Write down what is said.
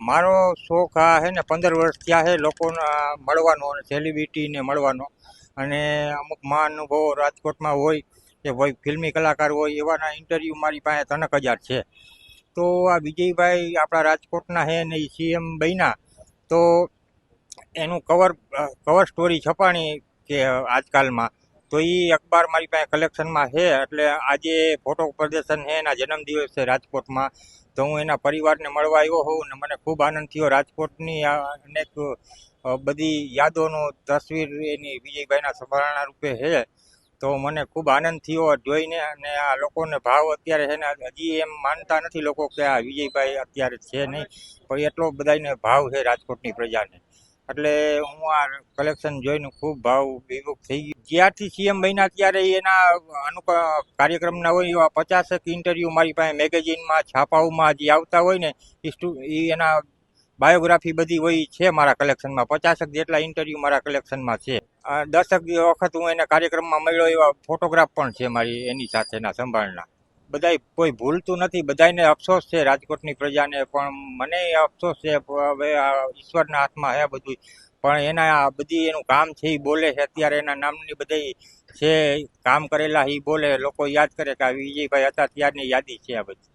મારો શોખ આ છે ને, પંદર વર્ષ થયા છે લોકોને મળવાનો અને સેલિબ્રિટીને મળવાનો. અને અમુક મહાનુભવો રાજકોટમાં હોય કે ભાઈ ફિલ્મી કલાકાર હોય એવાના ઇન્ટરવ્યૂ મારી પાસે તનક હજાર છે. તો આ વિજયભાઈ આપણા રાજકોટના છે ને એ સીએમ બન્યા. તો એનું કવર કવર સ્ટોરી છપાણી કે આજકાલમાં. તો એ અખબાર મારી પાસે કલેક્શનમાં છે, એટલે આજે ફોટો પ્રદર્શન છે, એના જન્મદિવસ છે રાજકોટમાં. તો હું એના પરિવારને મળવા આવ્યો હોઉં ને મને ખૂબ આનંદ થયો. રાજકોટની અનેક બધી યાદોનો તસવીર એની વિજયભાઈના સંભાળણા રૂપે છે. તો મને ખૂબ આનંદ થયો જોઈને અને આ લોકોને ભાવ અત્યારે છે ને, હજી એમ માનતા નથી લોકો કે આ વિજયભાઈ અત્યારે છે નહીં. પણ એટલો બધાને ભાવ છે રાજકોટની પ્રજાને. એટલે હું આ કલેક્શન જોઈને ખૂબ ભાવ વિમુખ થઈ ગયો. જ્યારથી સીએમ બન્યા ત્યારે એના અનુક કાર્યક્રમના હોય એવા પચાસેક ઇન્ટરવ્યૂ મારી પાસે મેગેઝિનમાં છાપાઓમાં જે આવતા હોય ને, એ એના બાયોગ્રાફી બધી હોય છે મારા કલેક્શનમાં પચાસેક જેટલા ઇન્ટરવ્યૂ મારા કલેક્શનમાં છે. દસક વખત હું એને કાર્યક્રમમાં મળ્યો એવા ફોટોગ્રાફ પણ છે મારી એની સાથેના સંભાળના. બધાય કોઈ ભૂલતું નથી. બધાયને અફસોસ છે રાજકોટની પ્રજાને, પણ મને અફસોસ છે હવે આ ઈશ્વરના હાથમાં હે બધું પણ એના આ બધી એનું કામ છે એ બોલે છે. અત્યારે એના નામની બધી છે કામ કરેલા એ બોલે. લોકો યાદ કરે કે આ વિજયભાઈ હતા, ત્યારની યાદી છે આ બધી.